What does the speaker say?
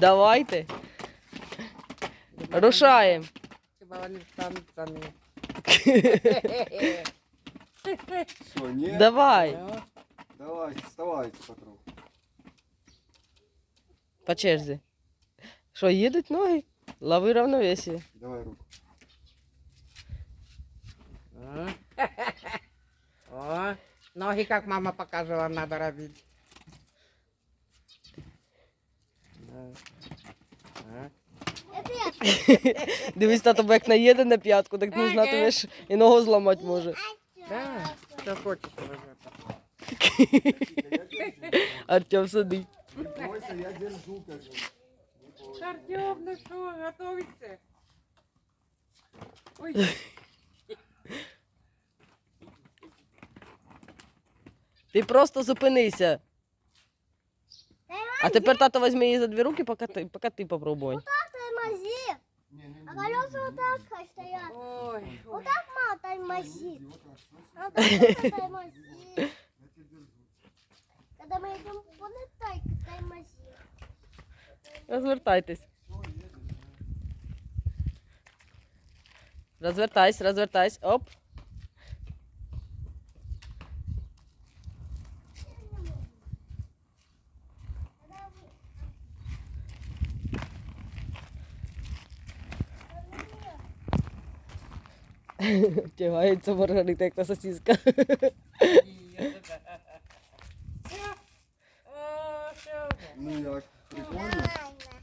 Давайте. Рушаємо. Хіба вони встануть самі. Що, ні? Давай. Ну, Давай, вставайте потроху. По черзі. Що, їдуть ноги? Лови равновесие. Давай руку. О, О, ноги, как мама показывала, надо робить. Дивись, тато, бо як наїде на п'ятку, так не знатимеш і ногу зламати може. Артем сидить. Не бойся, я держу, кажу. Артем, ну что, готовится? Ой, Ти просто зупинися. А тепер тато візьме її за дві руки, поки ти, поки ти попробуй. Тормози. Не, не, не. А колеса вот так хай стоят. ой, ой. Мама, тормози. Вот так, слышишь? А колеса тормози. Я тебя держу. Когда мы идем по летайке, тормози. Розвертайтесь. Розвертайся, розвертайся. Оп. जेव्हा यांचं बरोबर निघतं एक तसं चीज़ का